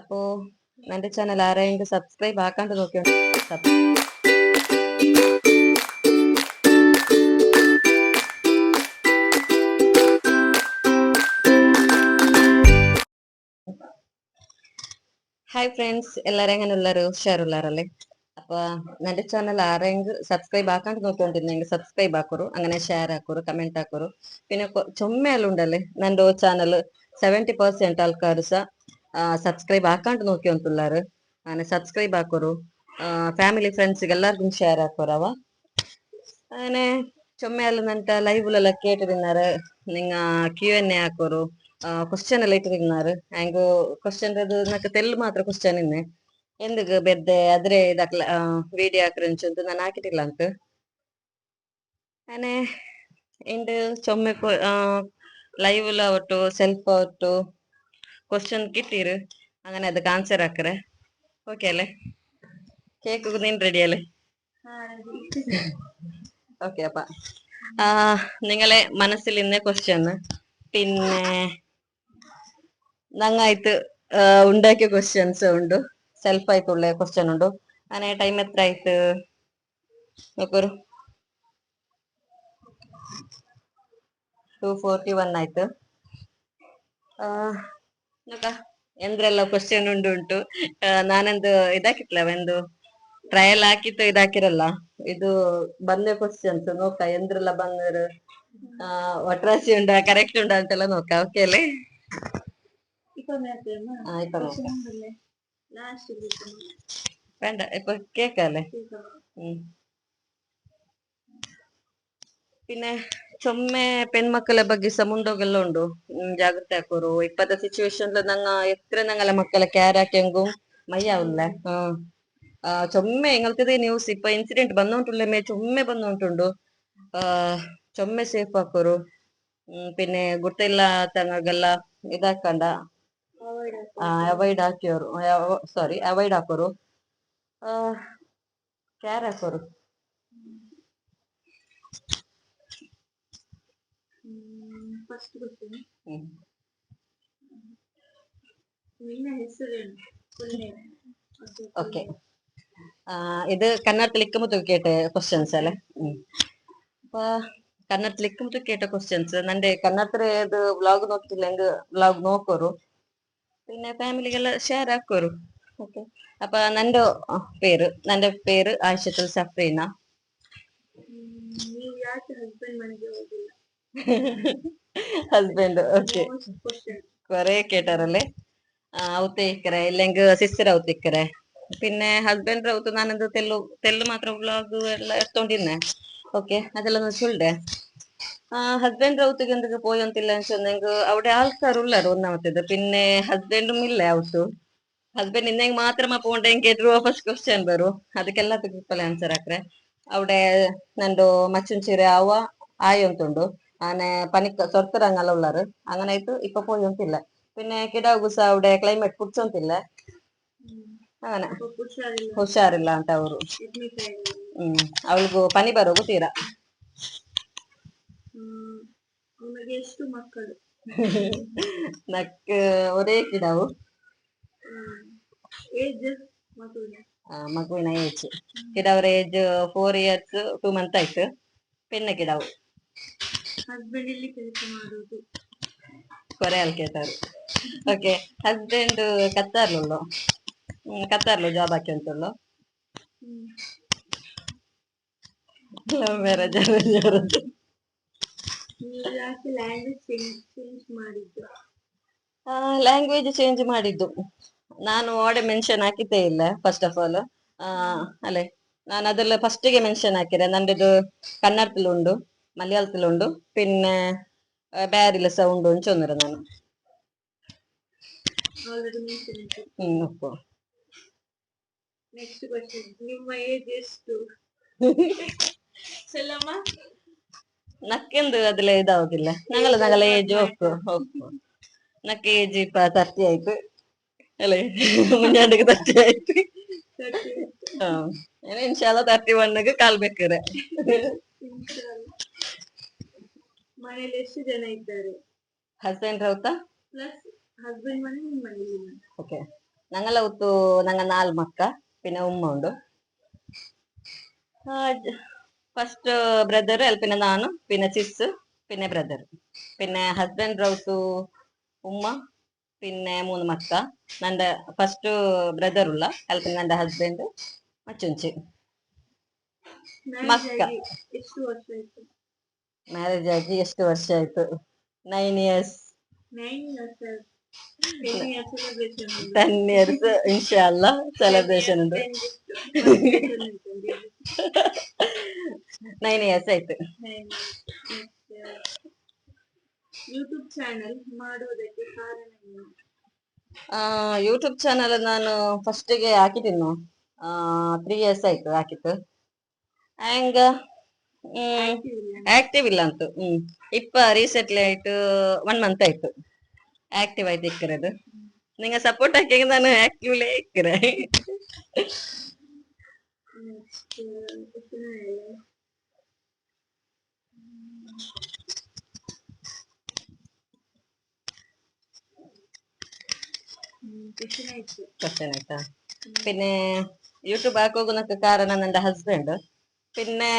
അപ്പോ എന്റെ ചാനൽ ആരായെങ്കിൽ സബ്സ്ക്രൈബ് ആക്കാണ്ട് നോക്കിയോണ്ട് ഹായ് ഫ്രണ്ട്സ് എല്ലാവരും അങ്ങനെ ഉള്ളൊരു? ഷെയറുള്ളാറല്ലേ ചാനൽ ആരെങ്കിൽ സബ്സ്ക്രൈബ് ആക്കാണ്ട് നോക്കിക്കൊണ്ടിരുന്നെങ്കിൽ സബ്സ്ക്രൈബ് ആക്കൂ അങ്ങനെ ഷെയർ ആക്കൂ കമന്റ് ആക്കൂ പിന്നെ ചുമ്മയെല്ലാം ഉണ്ടല്ലേ ചാനൽ സെവന്റി പെർസെന്റ് ആൾക്കാർ ಸಬ್ಸ್ಕ್ರೈಬ್ ಹಾಕೊಂಡು ನೋಕಿ ಅಂತುಲ್ಲಾರ ಆನೆ ಸಬ್ಸ್ಕ್ರೈಬ್ ಹಾಕೋರು. ಫ್ಯಾಮಿಲಿ ಫ್ರೆಂಡ್ಸ್ಗೆ ಎಲ್ಲರಿಗೂ ಶೇರ್ ಹಾಕೋರವ ಆನೆ, ಚೊಮ್ಮೆ ಅಲ್ಲ ನಂಟ ಕೇಟ್ ಕೇಟಿರಿನಾರು ನಿಂಗ ಕ್ಯೂ ಎನ್ ಎ ಹಾಕೋರು. ಕ್ವಶನ್ ಎಲ್ಲ ಇಟ್ಟಿರಿನಾರು ಹ್ಯಾಂಗು ಕ್ವಶನ್ ನಕ ತೆಲ್ ಮಾತ್ರ ಕ್ವಶನ್ ಇನ್ನೆ. ಎಂದಕ್ಕೆ ಬೆದ್ದೆ, ಅದ್ರೆ ಇದಕ್ಲ ವಿಡಿಯೋ ಹಾಕ್ರಂಚು ಅಂತ ನಾನು ಹಾಕಿಟ್ಟಿಲ್ಲ ಅಂತ. ಆನೆ, ಇಂದು ಚೊಮ್ಮೆ ಲೈವ್ ಲೈವ್ಲ ಒಟ್ಟು ಸೆಲ್ಫ್ ಒಟ್ಟು ಕ್ವಶನ್ ಕಿಟ್ಟಿರು അങ്ങനെ ಅದಕ್ಕೆ ಆನ್ಸರ್ ಹಾಕ್ರೆ ಓಕೆ ಅಲ್ಲೇ ಕೇಕ್ ನೀನು ರೆಡಿ ಅಲ್ಲೇ ഓക്കെ അപ്പ നിങ്ങളെ മനസ്സിൽ ഇന്ന് ക്വസ്റ്റ്യൻ പിന്നെ നന്നായിട്ട് ഉണ്ടാക്കിയ ക്വസ്റ്റ്യൻസ് ഉണ്ട്? സെൽഫ് ആയിട്ടുള്ള ക്വസ്റ്റ്യൻ ഉണ്ട്? അങ്ങനെ ടൈം എത്ര ആയിട്ട് നോക്കൊരു. ടു ഫോർട്ടി വൺ ആയിട്ട് ನೋಕ ಎಂದ್ರೆಲ್ಲ ಕ್ವಶನ್ ಉಂಟು ಉಂಟು ನಾನೊಂದು ಇದಾಕಿಟ್ಲ ಒಂದು ಟ್ರಯಲ್ ಹಾಕಿತ್ತು ಇದಾಕಿರಲ್ಲ ಇದು ಬಂದ ಕ್ವಶನ್ಸ್ ನೋಕ ಎಂದ್ರೆಲ್ಲ ಬಂದರು ಒಟ್ರಾಸಿ ಉಂಡ ಕರೆಕ್ಟ್ ಉಂಡ ಅಂತೆಲ್ಲ ನೋಕ ಓಕೆ ಅಲ್ಲೇ വേണ്ട ഇപ്പൊ കേക്കല്ലേ പിന്നെ ಚೊಮ್ಮೆ ಪೆಣ್ಮಕ್ಕಳ ಬಗ್ಗೆ ಸಹ ಮುಂದೋಗೆಲ್ಲ ಉಂಡು ಜಾಗ್ರತೆ ಹಾಕೋರು. ಇಪ್ಪದ ಸಿಚುವೇಶನ್ ನಂಗ ಎತ್ರ ನಂಗಲ್ಲ ಮಕ್ಕಳ ಕ್ಯಾರ್ ಹಾಕ್ಯಂಗು ಮೈಯ ಉಲ್ಲ ಆ, ಚೊಮ್ಮೆ ಹೆಂಗಲ್ತದೆ ನ್ಯೂಸ್ ಇಪ್ಪ ಇನ್ಸಿಡೆಂಟ್ ಬಂದೋಂಟುಲ್ಲ ಮೇ, ಚೊಮ್ಮೆ ಬಂದೋಂಟುಂಡು. ಆ, ಚೊಮ್ಮೆ ಸೇಫ್ ಹಾಕೋರು. പിന്നെ ഗുർത്തില്ല തങ്ങൾക്കെല്ലാം ಅವಾಯ್ಡ್ അവോയ്ഡ് ആക്കിയോರು ಅವಾಯ್ಡ್ അവോയ്ഡ് ആക്കോറു കെയർ ಆಕೋರು ഫസ്റ്റ് ക്വസ്റ്റ്യൻ ഓക്കെ ഇത് കന്നഡത്തിലേക്ക് കേട്ട ക്വസ്റ്റ്യൻസ് അല്ലേ? അപ്പൊ ಕನ್ನಡಲಿಕ್ಕೆ ಮತ್ತು കേട്ട ಕ್ವಶನ್ಸ್ ನಂದೆ ಕನ್ನಡ ಇದು ವ್ಲಾಗ್ ನೋಡ್ತಿಲ್ಲ ಹೆಂಗೆ ವ್ಲಾಗ್ പിന്നെ ഫാമിലികൾ ഷെയർ ആക്കോರು ഓക്കെ അപ്പൊ നന്റെ പേര്. നന്റെ പേര് ആയിഷത്തുൽ സഫ്രീന. ಹಸ್ಬೆಂಡ್ ಓಕೆ ಕೊರೆ ಕೇಟರ್ ಆ ಅವತೆ ಇಕ್ಕರೆ ಇಲ್ಲೆಂಗ ಸಿಸ್ಟರ್ ಅವತೆ ಇಕ್ಕರೆ ಪಿನ್ನೆ ಹಸ್ಬೆಂಡ್ ರ ಅವತೆ ತೆಲ್ಲು ತೆಲ್ಲು ಮಾತ್ರ ಬ್ಲಾಗ್ ಎಲ್ಲ ಎತ್ತೊಂಡಿನ್ನೆ ಓಕೆ ಅದೆಲ್ಲ ನಾನು ಸುಳ್ಳೆ ಆ ಹಸ್ಬೆಂಡ್ ರ ಅವತೆ ಗಂದಕ ಪೋಯ ಅಂತ ಇಲ್ಲ ಅಂತ ಅಂದಂಗ ಅವಡೆ ಆಲ್ಕರ್ ಉಲ್ಲರ ಒಂದ ಮತ್ತೆ ದ ಪಿನ್ನೆ ಹಸ್ಬೆಂಡ್ ಮಿಲ್ ಲೇ ಅವತು ಹಸ್ಬೆಂಡ್ ಮಾತ್ರ ಮ ಪೋಂಡೆ ಇಂಗೆ ಡ್ರೋ ಫಸ್ಟ್ ಕ್ವೆಶ್ಚನ್ ಬರು ಅದಕ್ಕೆಲ್ಲ ತಿಪ್ಪಲೆ ಆನ್ಸರ್ ಆಕ್ರೆ ಅವಡೆ ನಂದು ಮಚ್ಚುನ್ ಚಿರೆ ಆವಾ ಆಯೆ ಅಂತ ಉಂಡು. ಆನೆ ಪನಿಕ ಸೊರ್ತರಂಗಲ್ಲ ಉಳ್ಳಾರು അങ്ങനെ ಆಯ್ತು ഇപ്പൊ പോയി ഒന്നില്ല പിന്നെ കിടാവുസ അവിടെ ക്ലൈമറ്റ് ಕುಡ್ಸೊಂತಿಲ್ಲ അങ്ങനെ ಹುಷಾರಿಲ್ಲ ಹುಷಾರಿಲ್ಲ ಅಂತ ಅವರು ಅಡ್ಮಿಟ್ ಆಗಿದ್ದಾರೆ ಹ್ಮ್ ಅವಳಿಗೂ ಪನಿ ಬರೋಗು ತೀರಾ ಹ್ಮ್. ನಿಮಗೆ ಎಷ್ಟು ಮಕ್ಕಳು ನಕ್ ಒರೇ ಕಿಡವು ಏಜ್ ಮಗುವಿನ ಆ, ಮಗುವಿನ age ಕಿಡವ್ರ age four years two month ಆಯ್ತು ಪೆನ್ನ ಕಿಡವು ಹಸ್ಬೆಂಡ್ ಇಲ್ಲಿ ಕೆಲಸ ಮಾಡುದು. కొరియాలు కేటారు ఓకే హస్బెండ్ ఖతార్లలో ఖతార్లో job ఆక్యంతుల్లో love marriage arrange language change ಮಾಡಿದ್ದು? ನಾನು ಓಡೆ ಮೆನ್ಷನ್ ಹಾಕಿದ್ದೇ ಇಲ್ಲ ಫಸ್ಟ್ ಆಫ್ ಆಲ್ ಅಲ್ಲೇ ನಾನು ಅದೆಲ್ಲ ಫಸ್ಟಿಗೆ ಮೆನ್ಷನ್ ಹಾಕಿದೆ. ನಂದು ಕನ್ನಡದಲ್ಲಿ ಉಂಡು മലയാളത്തിലുണ്ട് പിന്നെ ಬೇರೆಲ್ಲ ಸಹ ಉಂಡು ಅಂತ ಚಂದ್ರ ನಾನು ಆಲ್ರೆಡಿ ಮೆನ್ಷನ್ ಆಯ್ತು ಹ್ಮ್ ಒಪ್ಪು ನೆಕ್ಸ್ಟ್ ಕ್ವಶನ್ ನಿಮ್ಮ ಏಜ್ ಎಷ್ಟು ಚೆಲ್ಲಮ್ಮ ನಕ್ಕೆಂದು ಅದಿಲ್ಲ ಇದಾಗುದಿಲ್ಲ ನಂಗಲ್ಲ ನಂಗಲ್ಲ ಏಜ್ ಒಪ್ಪು ಒಪ್ಪು ನಕ್ಕ ಏಜ್ ಇಪ್ಪ ತರ್ಟಿ ಆಯ್ತು ಅಲ್ಲೇ ಮುಂಜಾನೆಗೆ ತರ್ಟಿ ಆಯ್ತು ಹಾ ಏನ್ ಇನ್ಶಾಲ್ಲ ತರ್ಟಿ ಒನ್ಗೆ ಕಾಲ್ ಬೇಕ್ರೆ ಮನೇಲಿ ಎಷ್ಟು ಜನ ಇದ್ದಾರೆ ಹಸ್ಬೆಂಡ್ ರೌತಾ ಪ್ಲಸ್ ಹಸ್ಬೆಂಡ್ ಮನೆ ನಿಮ್ಮ ಮನೇಲಿ ಓಕೆ ഞങ്ങളെ ഒത്തു ഞങ്ങൾ നാല് മക്ക പിന്നെ ഉമ്മ ഉണ്ട് ഫസ്റ്റ് ബ്രദർ പിന്നെ നാനും പിന്നെ സിസ് പിന്നെ ബ്രദർ പിന്നെ ഹസ്ബൻഡ് റൗസു ഉമ്മ പിന്നെ മൂന്ന് മക്ക നന്റെ ഫസ്റ്റ് ബ്രദർ ഉള്ള പിന്നെ നന്റെ ಹಸ್ಬೆಂಡ್ ಮಚ್ಚುಂಚಿ ಮಕ್ಕ. ಮ್ಯಾರೇಜ್ ಆಗಿ ಎಷ್ಟು ವರ್ಷ ಆಯ್ತು? ನೈನ್ ಇಯರ್ಸ್ ಟೆನ್ ಇಯರ್ಸ್ ಇನ್ಶಾಲ್ಲ ಸೆಲೆಬ್ರೇಷನ್ ಉಂಟು. ನೈನ್ ಇಯರ್ಸ್ ಆಯ್ತು. ಯೂಟ್ಯೂಬ್ ಚಾನೆಲ್ ಮಾಡುವುದಕ್ಕೆ ಕಾರಣ ಯೂಟ್ಯೂಬ್ ಚಾನಲ್ ನಾನು ಫಸ್ಟಿಗೆ ಹಾಕಿದ್ದೀನಿ. ತ್ರೀ ಇಯರ್ಸ್ ಆಯ್ತು ಹಾಕಿತ್ತು ಇಲ್ಲ. ಆಕ್ಟಿವ್ ಇಲ್ಲ ಅಂತು ಹ್ಮ್ ಇಪ್ಪ ರೀಸೆಂಟ್ಲಿ ಆಯ್ತು ಒನ್ ಮಂತ್ ಆಯ್ತು ಆಕ್ಟಿವ್ ಆಯ್ತು ಇಕ್ಕರದು ನಿಂಗ ಸಪೋರ್ಟ್ ಹಾಕಿ ನಾನು ಆಕ್ಟಿವ್ಲೇ ಇಕ್ಕರೆ Next, ಎಷ್ಟು ದಿನ ಇದೆ? ಹ್ಮ್, ಎಷ್ಟು ದಿನ ಆಯ್ತು? ക്വസ്റ്റ്യൻ ആയിട്ടാ പിന്നെ യൂട്യൂബ് ആക്കോകുന്നൊക്കെ കാരണം എന്റെ ഹസ്ബൻഡ് പിന്നെ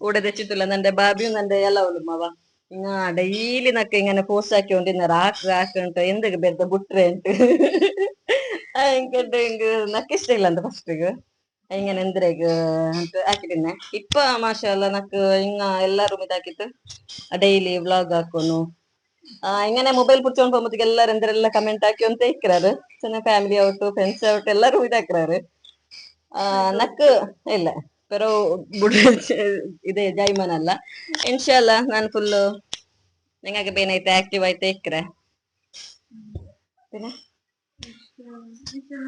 കൂടെ രക്ഷിട്ടില്ല നിന്റെ ബാബിയും നിന്റെ എല്ലാവരും അവ. ഇങ്ങനെ ഡെയിലി നക്ക ഇങ്ങനെ പോസ്റ്റ് ആക്കിക്കൊണ്ടിരുന്നാറ് ആക്ക് ആക്കുണ്ട് എന്തൊക്കെ ബെർത്ത ബുട്ടുണ്ട് ഉണ്ട് എനിക്കിട്ട് എനിക്ക് നക്ക ഇഷ്ടമില്ല അന്ത ഫസ്റ്റിക്ക് ഇങ്ങനെ എന്തിരേക്ക് ആക്കിട്ടിന്നെ ഇപ്പൊ മാഷല്ല നക്ക് ഇങ്ങ എല്ലാരും ഇതാക്കിട്ട് ഡെയിലി വ്ളോഗ് ആക്കുന്നു. ഇങ്ങനെ മൊബൈൽ പിടിച്ചോണ്ട് പോകുമ്പോഴത്തേക്ക് എല്ലാരും എന്തെല്ലാം കമന്റ് ആക്കി ഒന്ന് തേക്കിറാറ് ഫാമിലി ആവട്ടു ഫ്രണ്ട്സ് ആവട്ടു എല്ലാരും ഇതാക്കിറാറ് നക്ക് ഇല്ല. pero ಬುಡ್ ಇದೆ ಜೈಮನ್ ಅಲ್ಲ ಇನ್ಶಾಲ್ಲ ನಾನು ಫುಲ್ ನಿಂಗಾಗೆ ಬೇನೈತೆ ಆಕ್ಟಿವ್ ಆಯ್ತು ಇಕ್ರೆ പിന്നെ ಎಷ್ಟು ದಿನ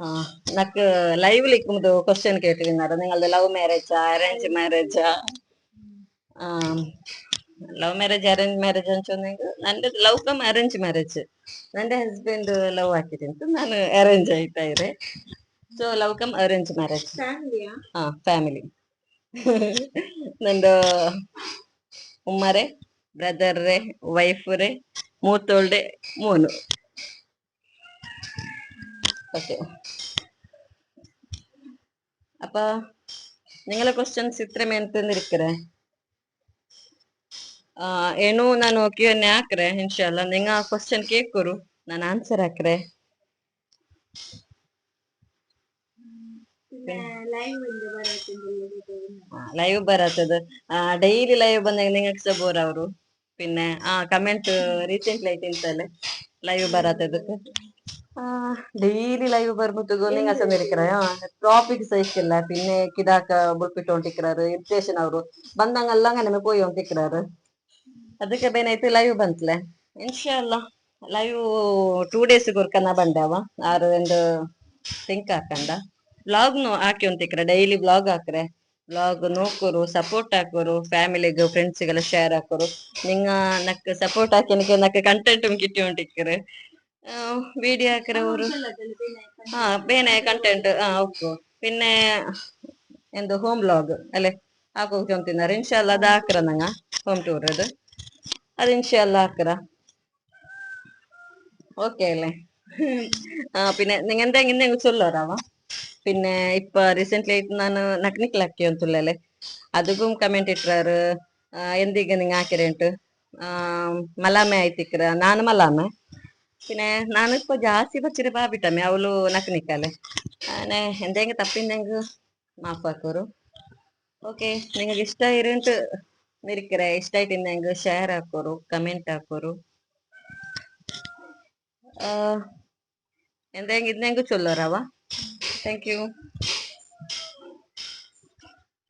ആ നക്ക് ലൈവ് ലിക്കുമ്പോ ക്വസ്റ്റ്യൻ കേട്ടിരുന്നാറ് നിങ്ങളുടെ ലവ് മാരേജാ അറേഞ്ച് മാരേജാ ಲವ್ ಮ್ಯಾರೇಜ್ ಅರೇಂಜ್ ಮ್ಯಾರೇಜ್ ಅಂಚೊಂದಂಗ ನಂದು ಲವ್ ಕಮ್ ಅರೇಂಜ್ ಮ್ಯಾರೇಜ್ ನಂದೆ ಹಸ್ಬೆಂಡ್ ಲವ್ ಹಾಕಿದ್ದು ನಾನು ಅರೇಂಜ್ ಆಯ್ತಾ ಇರೆ so love come arrange marriage ಫ್ಯಾಮಿಲಿಯಾ ಹಾ ಫ್ಯಾಮಿಲಿ ನಂದು ಉಮ್ಮರೆ ಬ್ರದರ್ ರೇ ವೈಫ್ ರೇ ಮೂತೋಳ್ಡೆ ಮೂನು ಓಕೆ അപ്പൊ നിങ്ങളെ ക്വസ്റ്റ്യൻസ് ഇത്രയും എന്തെന്നിരിക്കറേ ಏನು ನಾನು ಕ್ಯೂ ಎನ್ ಹಾಕ್ರೆ ಇನ್ಶಾಲ್ಲ ನಿಂಗ ಕ್ವಶನ್ ಕೇಳ್ಕೊರು ನಾನು ಆನ್ಸರ್ ಹಾಕ್ರೆ പിന്നെ ലൈവ് ഉണ്ട് പറയാത്തുണ്ടല്ലോ ലൈവ് ಬರತ್ತದ ಡೈಲಿ ಲೈವ್ ಬಂದಾಗ ನಿಂಗೆ ಸಹ ಬೋರ್ ಅವರು പിന്നെ ആ കമന്റ് റീസെന്റ് ആയിട്ട് ಇಂತಲ್ಲ ലൈവ് ಬರತ್ತದಕ್ಕೆ ഡെയിലി ലൈവ് ಬರ್ಬಿಟ್ಟು നിങ്ങൾ ಸಹ ಟಾಪಿಕ್ ಸಹಿಸಿಲ್ಲ പിന്നെ കിടാക്ക ബുൾപ്പിട്ടോണ്ടിരിക്കാറ് ഇറിറ്റേഷൻ ಅವರು ಬಂದಂಗೆಲ್ಲ അങ്ങനെ പോയി ಹೊಂಟಿಕ್ರಾರು ಅದಕ್ಕೆ ಬೇನಾಯ್ತು ಲೈವ್ ಬಂತ್ಲೆ. ಇನ್ಶಾಲ್ಲ ಲೈವ್ ಟೂ ಡೇಸ್ ಗುರ್ಕನ ಬಂದವ ಆರು ಒಂದು ಸಿಂಕ್ ಹಾಕಂಡ ಬ್ಲಾಗ್ನು ಹಾಕಿ ಒಂತಿಕ್ರೆ ಡೈಲಿ ಬ್ಲಾಗ್ ಹಾಕ್ರೆ. ಬ್ಲಾಗ್ ನೋಕೋರು ಸಪೋರ್ಟ್ ಹಾಕೋರು ಫ್ಯಾಮಿಲಿಗೆ ಫ್ರೆಂಡ್ಸ್ಗೆಲ್ಲ ಶೇರ್ ಹಾಕೋರು. ನಿಂಗ ನಕ್ ಸಪೋರ್ಟ್ ಹಾಕಿ ನಕ್ ಕಂಟೆಂಟ್ ಕಿಟ್ಟಿ ಹೊಂಟಿಕ್ರೆ ವಿಡಿಯೋ ಹಾಕ್ರೆ ಅವರು ಹಾ, ಬೇನೆ ಕಂಟೆಂಟ್ ಹಾ ಓಕೆ ಪಿನ್ನೆ ಎಂದು ಹೋಮ್ ಬ್ಲಾಗ್ ಅಲ್ಲೇ ಹಾಕೋಕೆ ಅಂತಿದ್ದಾರೆ. ಇನ್ಶಾಲ್ಲ ಅದು ಹಾಕ್ರ ನಂಗ ಹೋಮ್ ಟೂರ್ ಅದು അത് ഇൻഷല്ല ആക്കടാ. ഓക്കെ അല്ലേ? ആ പിന്നെ നിങ്ങളുടെ എങ്ങനെ ചൊല്ലു ഒരാളാ? പിന്നെ ഇപ്പൊ ರೀಸೆಂಟ್ಲಿ ಆಯ್ತು ನಾನು ನಕ್ನಿಕ್ ಹಾಕಿ ಅಂತಲ್ಲೇ ಅದಕ್ಕೂ ಕಮೆಂಟ್ ಇಟ್ಟಾರು ಎಂದೀಗ ನಿಂಗೆ ಹಾಕಿರೇಂಟು ಮಲಾಮೆ ಆಯ್ತಿಕ್ರ ನಾನು പിന്നെ ഞാനിപ്പോ ജാസി പച്ചിരി പാപിട്ടമ്മേ അവൾ നക്ക് നിക്കാലേ അങ്ങനെ എന്തെങ്കിലും തപ്പിണ്ടെങ്കിൽ മാപ്പാക്കൂറും ഓക്കെ നിങ്ങൾക്ക് ഇഷ്ടമായിട്ട് ഇരിക്കറേ ഇഷ്ടമായിട്ടുണ്ടെങ്കിൽ ഷെയർ ಹಾಕೋರು കമന്റ് ಹಾಕೋರು എന്തെങ്കിലും ഇന്നെങ്കിൽ ചൊല്ലോറാവ താങ്ക് യു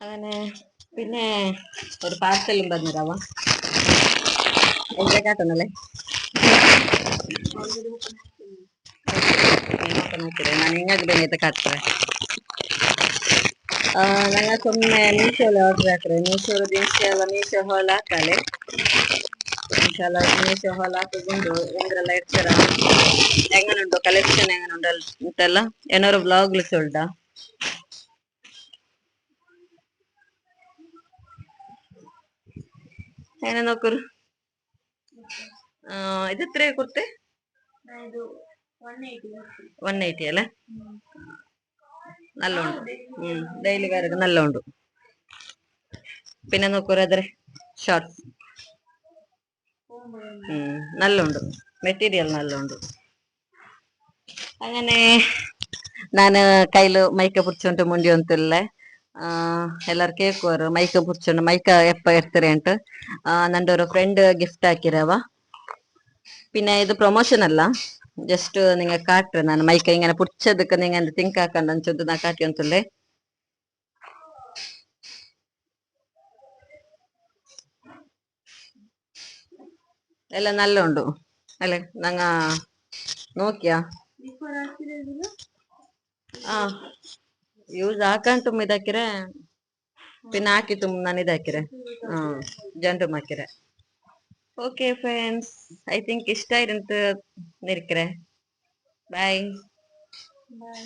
അങ്ങനെ പിന്നെ ഒരു പാർസലും പറഞ്ഞുതരാവ എന്താ കാട്ടുന്നല്ലേ Nella mese le ordre a tre. Mese ora din shala, mese hola kale. Inshallah mese hola ತಗೊಂಡು ಒಂದ್ರಲ್ಲ ಇರ್ತಾರ ಹೆಂಗನುಂಟು ಕಲೆಕ್ಷನ್ ಹೆಂಗನುಂಟು ಅಂತೆಲ್ಲ ಏನಾರು ವ್ಲಾಗ್ಲು ಸೊಲ್ಟಾ എങ്ങനെ നോക്കൊരു ഇത് എത്രയാ കുർത്തി വൺ എയ്റ്റി അല്ലേ നല്ലോണ്ട്. ഡെയിലി വെയർ ഒക്കെ നല്ലോണ്ട്. പിന്നെ നോക്കൂ അതെ ഷോർട്ട് നല്ലോണ്ട്. മെറ്റീരിയൽ നല്ലോണ്ട്. അങ്ങനെ ഞാൻ കയ്യിൽ മൈക്ക പിടിച്ചോണ്ട് മുണ്ടി വന്നിട്ടില്ലേ എല്ലാവരും കേൾക്കുവാറ് മൈക്ക പിടിച്ചോണ്ട് മൈക്ക എപ്പ എടുത്തറിയിട്ട് നല്ല ഒരു ഫ്രണ്ട് ഗിഫ്റ്റ് ആക്കിയറവാ പിന്നെ ഇത് പ്രൊമോഷൻ അല്ല. ജസ്റ്റ് നിങ്ങൾ കാട്ട് ഞാൻ മൈക്ക ഇങ്ങനെ പുടിച്ചതൊക്കെ നിങ്ങൾ എന്ത് തിങ്കാക്കണ്ട അഞ്ചൊന്ന് ഞാൻ കാട്ടി അന്തുള്ളേ എല്ലാം നല്ല ഉണ്ടോ അല്ലെ ഞങ്ങ നോക്കിയാ ആ ಯೂಸ್ ಹಾಕೊಂಡ್ ತುಂಬ ಇದಾಕಿರೆ ಪಿನ್ ಹಾಕಿ ತುಂಬ ನಾನು ಇದಾಕಿರೆ ಹ್ಮ್ ಜಂಡು ಹಾಕಿರೆ ಓಕೆ ಫ್ರೆಂಡ್ಸ್ ಐ ಥಿಂಕ್ ಇಷ್ಟ ಆಯ್ತು ನಿರಿಕ್ರೆ ಬಾಯ್ ಬಾಯ್